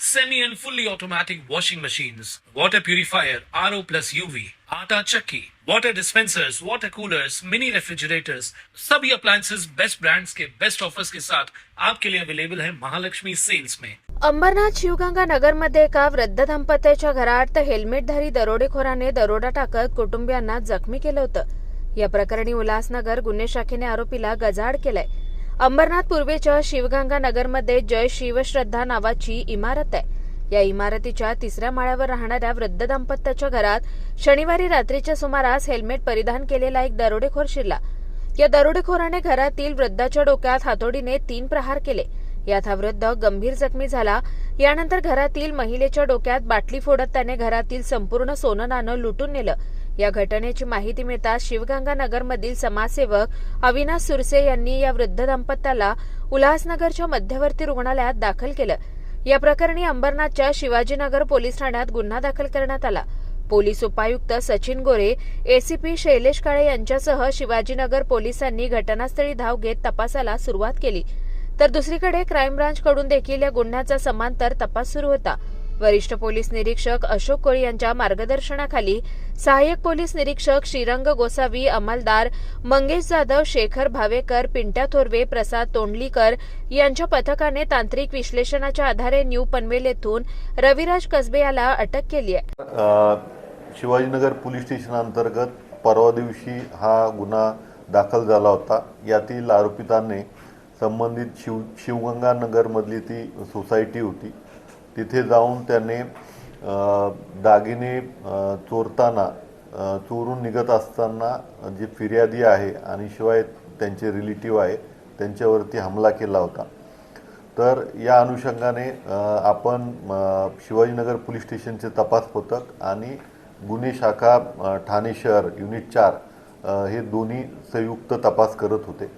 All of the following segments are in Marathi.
semi and fully automatic washing machines, water purifier, RO plus UV, आटा चक्की, water dispensers, water coolers, mini refrigerators, सभी appliances. बेस्ट brands के बेस्ट ऑफर्स के साथ आपके लिए अवेलेबल है महालक्ष्मी सेल्स में अंबरनाथ शिवगंगा नगरमध्ये एका वृद्ध दंपत्याच्या घरात हेल्मेटधारी दरोडेखोराने दरोडा टाकत कुटुंबियांना जखमी केलं होतं. या प्रकरणी उल्हासनगर गुन्हे शाखेने आरोपीला गजाआड केलाय. अंबरनाथ पूर्वेच्या शिवगंगा नगरमध्ये जय शिवश्रद्धा नावाची इमारत आहे. या इमारतीच्या तिसऱ्या माळ्यावर राहणाऱ्या वृद्ध दाम्पत्याच्या घरात शनिवारी रात्रीच्या सुमारास हेल्मेट परिधान केलेला एक दरोडेखोर शिरला. या दरोडेखोराने घरातील वृद्धाच्या डोक्यात हातोडीने तीन प्रहार केले. यात हा वृद्ध गंभीर जखमी झाला. यानंतर घरातील महिलेच्या डोक्यात बाटली फोडत त्याने घरातील संपूर्ण सोनं नाणं लुटून नेलं. या घटनेची माहिती मिळताच शिवगंगानगरमधील समाजसेवक अविनाश सुरसे यांनी या वृद्ध दाम्पत्याला उल्हासनगरच्या मध्यवर्ती रुग्णालयात दाखल केलं. या प्रकरणी अंबरनाथच्या शिवाजीनगर पोलीस ठाण्यात गुन्हा दाखल करण्यात आला. पोलीस उपायुक्त सचिन गोरे एसीपी शैलेश काळे यांच्यासह शिवाजीनगर पोलिसांनी घटनास्थळी धाव घेत तपासाला सुरुवात केली. तर दुसरीकडे क्राईम ब्रांचकडून देखील या गुन्ह्याचा समांतर तपास सुरू होता. वरिष्ठ पोलीस निरीक्षक अशोक कोळी यांच्या मार्गदर्शनाखाली सहाय्यक पोलीस निरीक्षक श्रीरंग गोसावी अंमलदार मंगेश जाधव शेखर भावेकर पिंट्या थोरवे प्रसाद तोंडलीकर यांच्या पथकाने तांत्रिक विश्लेषणाच्या आधारे न्यू पनवेल येथून रविराज कसबे याला अटक केली आहे. शिवाजीनगर पोलीस स्टेशन अंतर्गत परवा दिवशी हा गुन्हा दाखल झाला होता. यातील आरोपितांनी संबंधित शिव शिवगंगानगरमधली ती सोसायटी होती. तिथे जाऊन त्याने दागिने चोरताना चोरून निघत असताना जे फिर्यादी आहे आणि शिवाय त्यांचे रिलेटिव्ह आहे त्यांच्यावरती हमला केला होता. तर या अनुषंगाने आपण शिवाजीनगर पोलीस स्टेशनचे तपास पथक आणि गुन्हे शाखा ठाणे शहर युनिट चार हे दोन्ही संयुक्त तपास करत होते.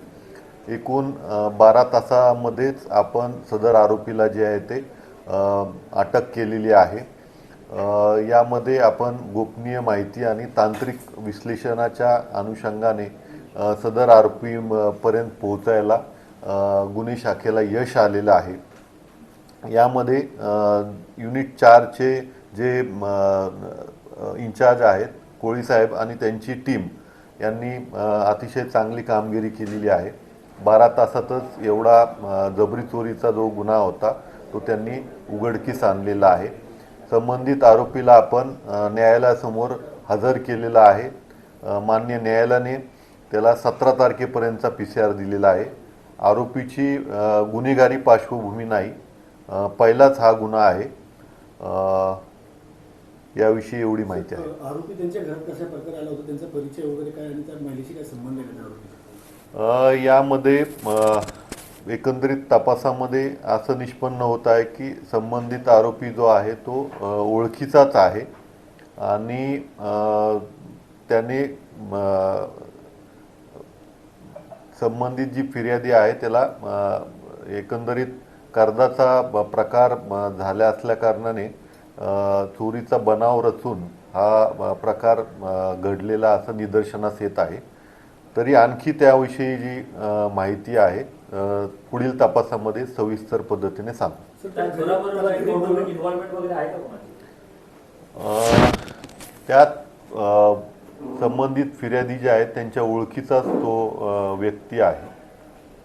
एकूण बारा तासामध्येच आपण सदर आरोपीला जे आहे ते अटक केलेली आहे. यामध्ये आपण गोपनीय माहिती आणि तांत्रिक विश्लेषणाच्या अनुषंगाने सदर आरोपी पर्यंत पोहोचायला गुन्हे शाखेला यश आलेलं आहे. यामध्ये युनिट चारचे जे इन्चार्ज इंचार्ज आहेत कोळीसाहेब आणि त्यांची टीम यांनी अतिशय चांगली कामगिरी केलेली आहे. बारा तासातच एवढा जबरी चोरीचा जो गुन्हा होता तो त्यांनी उघडकीस आणलेला आहे. संबंधित आरोपीला आपण न्यायालयासमोर हजर केलेला आहे. मान्य न्यायालयाने त्याला सतरा तारखेपर्यंतचा पी सी आर दिलेला आहे. आरोपीची गुन्हेगारी पार्श्वभूमी नाही. पहिलाच हा गुन्हा आहे. याविषयी एवढी माहिती आहे. आरोपी त्यांच्या घरात कशा प्रकारे आला होता? त्यांचा परिचय वगैरे काय? आणि त्या महिलेशी काय संबंध आहे यामध्ये एकंदरीत तपासामध्ये असं निष्पन्न होत आहे की संबंधित आरोपी जो आहे तो ओळखीचाच आहे. आणि त्याने संबंधित जी फिर्यादी आहे त्याला एकंदरीत कर्जाचा प्रकार झाल्या असल्याकारणाने चोरीचा बनाव रचून हा प्रकार घडलेला असं निदर्शनास येत आहे. तरी आणखी त्याविषयी जी माहिती आहे पुढील तपासामध्ये सविस्तर पद्धतीने सांगू. सर त्या त्या घराबरोबर त्याला काही घरी बोलवलं- गव्हर्नमेंट इन्व्हॉल्वमेंट वगैरे आहे का कोणाची? अ, त्यात संबंधित फिर्यादी जे आहेत त्यांच्या ओळखीचाच तो व्यक्ती आहे.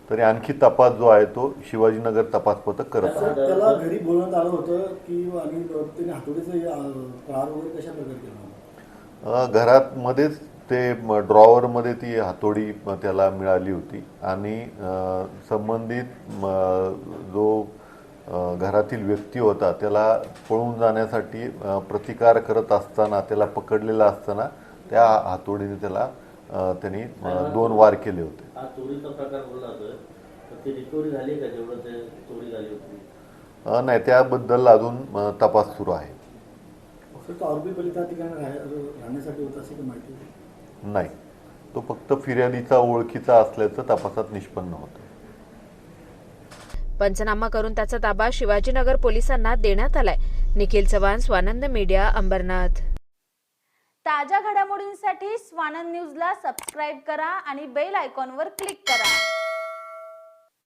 तरी आणखी तपास जो आहे तो शिवाजीनगर तपास पथक करत आहे. त्याला घरी बोलवण्यात आलं होतं की आणि त्याने हातोडीचं प्रहार वगैरे कशा प्रकारे केला घरात मध्येच ते म- ड्रॉवरमध्ये ती हातोडी त्याला मिळाली होती. आणि संबंधित जो घरातील व्यक्ती होता त्याला पळून जाण्यासाठी प्रतिकार करत असताना त्याला पकडलेला असताना त्या हातोडीने त्याला त्यांनी दोन वार केले होते. हा चोरीचा प्रकार बोलला होता. तर ती रिकव्हरी झाली का? जेवढं ते चोरी झाली होती. अ, नाही त्याबद्दल अजून तपास सुरू आहे. राहण्यासाठी होता अशी काही माहिती होती नाही. तो फक्त फिर्यादीचा ओळखीचा असल्याचं तपासात निष्पन्न होतं. पंचनामा करून त्याचा ताबा शिवाजीनगर पोलिसांना देण्यात आलाय. निखिल चव्हाण स्वानंद मीडिया अंबरनाथ. ताज्या घडामोडींसाठी स्वानंद न्यूजला सबस्क्राईब करा आणि बेल आयकॉनवर क्लिक करा.